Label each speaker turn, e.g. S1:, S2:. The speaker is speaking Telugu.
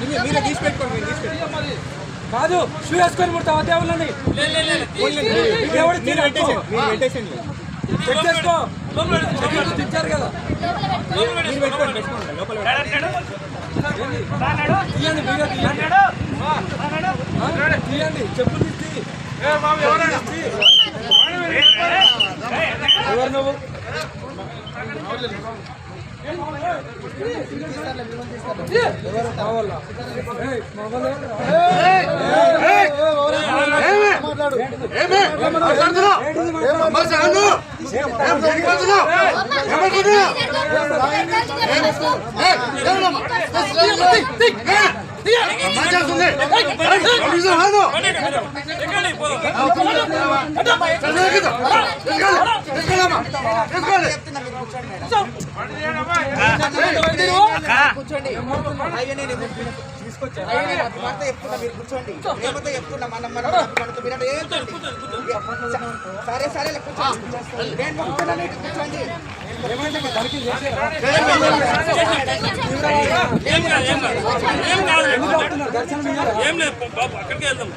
S1: మీరే తీసి పెట్టుకోండి మీరు తీసి పెట్టుకోండి
S2: కాదు షూ వేసుకొని
S1: పెట్టేసేయండి మీరు పెట్టేసేయండి
S2: చెక్ చేసుకో తెచ్చారు కదా
S1: మీరు పెట్టుకోండి పెట్టుకోండి లోపల పెట్టుకోండి.
S2: తీయండి వీడియో తీయండి ఆ, తీయండి చెప్పులు తీసి ఎవరు నువ్వు ఎవరు
S3: కూర్చోండి. సరే సరే కూర్చోండి
S4: ఏం లేదు బాబు అక్కడికి వెళ్దాం